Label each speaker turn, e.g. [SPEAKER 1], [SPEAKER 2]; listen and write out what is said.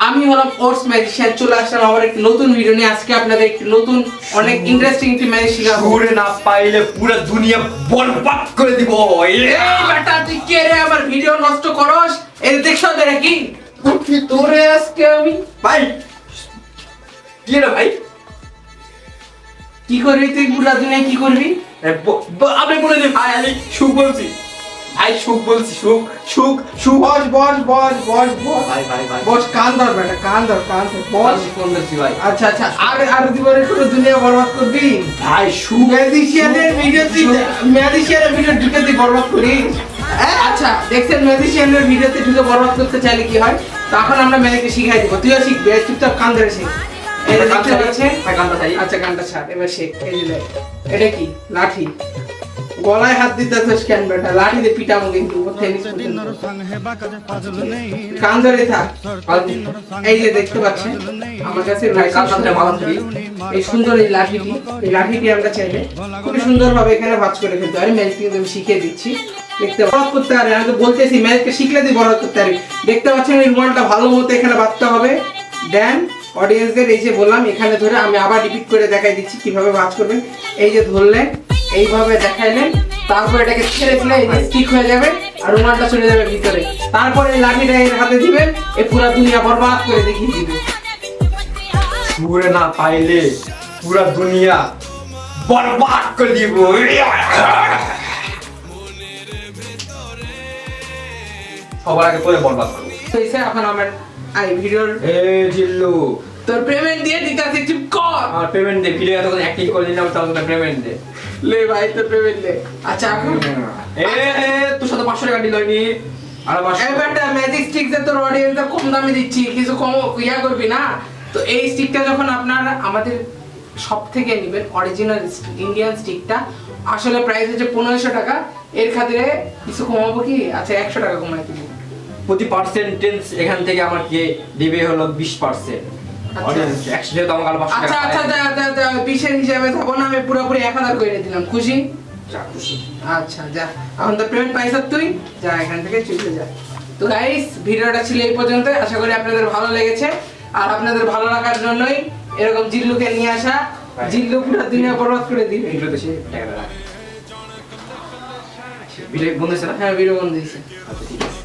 [SPEAKER 1] আমি হলাম oats magician চলে আসলাম আবার একটি নতুন ভিডিও নিয়ে। আজকে আপনাদের একটি নতুন অনেক ইন্টারেস্টিং একটি ম্যাজিক শেখাবো।
[SPEAKER 2] ঘুরে না পাইলে পুরো দুনিয়া বরবাদ করে দিব।
[SPEAKER 1] এই বেটা তুই কে রে? আমার ভিডিও নষ্ট করস? এই দেখছ তো নাকি তোরে আজকে আমি।
[SPEAKER 2] ভাই কি রে ভাই?
[SPEAKER 1] কি করবি তুই পুরা দুনিয়া কি করবি?
[SPEAKER 2] আপনি বলে দিন। ভাই আমি সুখ বলছি। ভাই সুখ বলছি সুখ সুখ সুখ।
[SPEAKER 1] বস বস বস বস বস।
[SPEAKER 2] ভাই ভাই ভাই।
[SPEAKER 1] বস কান ধর বেটা কান ধর কান ধর বস।
[SPEAKER 2] ফোন দিচ্ছি ভাই।
[SPEAKER 1] আচ্ছা আচ্ছা আর আর জীবনে পুরো দুনিয়া বরবাদ করবি?
[SPEAKER 2] ভাই সুখ
[SPEAKER 1] ম্যাজিশিয়ানের ভিডিও তুই ম্যাজিশিয়ানের ভিডিও ঢুকে তুই বরবাদ করিস? আচ্ছা দেখছেন ম্যাজিশিয়ানের ভিডিওতে ঢুকে বরবাদ করতে চাইলে কি হয়? তখন আমরা ম্যাজিককে শিখাই দিব। তুইও শিখবি চুপচাপ কান ধরে শিখ। যে দেখতে পাচ্ছেন?
[SPEAKER 2] কান্তা
[SPEAKER 1] আচ্ছা গানটা ছাড় এবার শেখ। এটা কি? লাঠি। গলায় হাত দিতে স্ক্যান বেটা? লাঠি দিয়ে পিটাবো কিন্তু। কান ধরে থাক এই যে দেখতে পাচ্ছেন, আমার কাছে এই সুন্দর এই লাঠিটি এই লাঠিটি আমরা চাইলে খুবই সুন্দরভাবে এখানে ভাঁজ করে ফেলতে পারি। ম্যাজিক কিন্তু আমি শিখিয়ে দিচ্ছি। দেখতে বরবাদ করতে পারি আমি তো বলতেছি ম্যাজিককে শিখলে তুই বরবাদ করতে পারি দেখতে পাচ্ছেন, এই রুমালটা ভালো মতো এখানে বাঁধতে হবে। দেন অডিয়েন্সদের এই যে বললাম, এখানে ধরে আমি আবার রিপিট করে দেখাই দিচ্ছি কীভাবে ভাঁজ করবেন। এই যে ধরলেন এইভাবে দেখাইলেন তারপর এটাকে ছেড়ে দিলে এই স্টিক হয়ে যাবে আর রুমালটা চলে যাবে ভিতরে। তারপরে এই লাঠিটা এর হাতে দিবেন এই পুরো দুনিয়া বরবাদ করে দেখিয়ে দিবে।
[SPEAKER 2] ঘুরে না পাইলে পুরো দুনিয়া বরবাদ করে দিব। সবার আগে তোরে বরবাদ করব।
[SPEAKER 1] হয়েছে এখন আমার আই ভিডিওর
[SPEAKER 2] এ জিল্লু।
[SPEAKER 1] তোর পেমেন্ট দিয়ে দিতে
[SPEAKER 2] আমার পেমেন্ট দে ভিডিও এতক্ষণ অ্যাক্টিং করে দিলাম পেমেন্ট দে।
[SPEAKER 1] লে ভাই তোর পেমেন্ট দে। আচ্ছা এখন?
[SPEAKER 2] এ এ, তোর সাথে পাঁচশো টাকা আর
[SPEAKER 1] ম্যাজিক স্টিক যে তোর কম দামে দিচ্ছি কিছু কম ইয়া করবি না? তো এই স্টিকটা যখন আপনারা আমাদের সব থেকে নেবেন অরিজিনাল ইন্ডিয়ান স্টিকটা আসলে প্রাইস হচ্ছে পনেরোশো টাকা। এর খাতিরে কিছু কমাবো কি? আচ্ছা একশো টাকা কমাই দিব।
[SPEAKER 2] প্রতি পার্সেন্টেজ এখান থেকে আমাকে দিবে হলো বিশ পার্সেন্ট
[SPEAKER 1] আচ্ছা।
[SPEAKER 2] অডিয়েন্স একশো যেহেতু আমার কালো পাঁচশো
[SPEAKER 1] আচ্ছা আচ্ছা যা যা যা বিশের হিসাবে যাব আমি পুরোপুরি এক হাজার করে দিলাম। খুশি? আচ্ছা যা। এখন তো পেমেন্ট পাইছ তুই? যা এখান থেকে চলে যা। তো গাইস ভিডিওটা ছিল এই পর্যন্ত। আশা করি আপনাদের ভালো লেগেছে। আর আপনাদের ভালো লাগার জন্যই এরকম জিল্লুকে নিয়ে আসা। জিল্লু পুরো দুনিয়া বরবাদ করে দিবে।
[SPEAKER 2] রাখ। ভিডিও বন্ধ হয়েছে না
[SPEAKER 1] হ্যাঁ ভিডিও বন্ধ দিয়েছে
[SPEAKER 2] আচ্ছা ঠিক আছে।